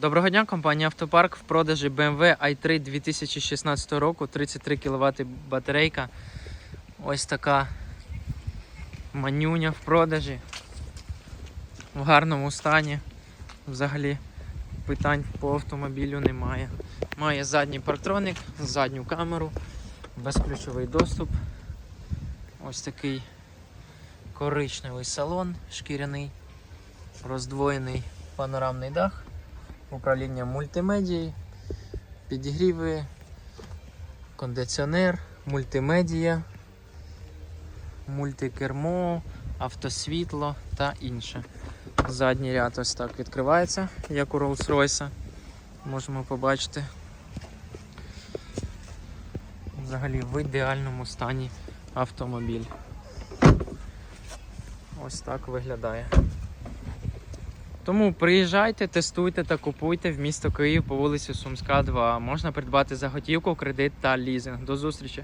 Доброго дня, компанія Автопарк в продажі BMW i3 2016 року, 33 кВт батарейка. Ось така манюня в продажі. В гарному стані. Взагалі питань по автомобілю немає. Має задній парктроник, задню камеру, безключовий доступ. Ось такий коричневий салон шкіряний, роздвоєний панорамний дах управління мультимедією, підігріви, кондиціонер, мультимедія, мультикермо, автосвітло та інше. Задній ряд ось так відкривається, як у Rolls-Royce. Можемо побачити. Взагалі в ідеальному стані автомобіль. Ось так виглядає. Тому приїжджайте, тестуйте та купуйте в місто Київ по вулиці Сумська, 2. Можна придбати за готівку, кредит та лізинг. До зустрічі!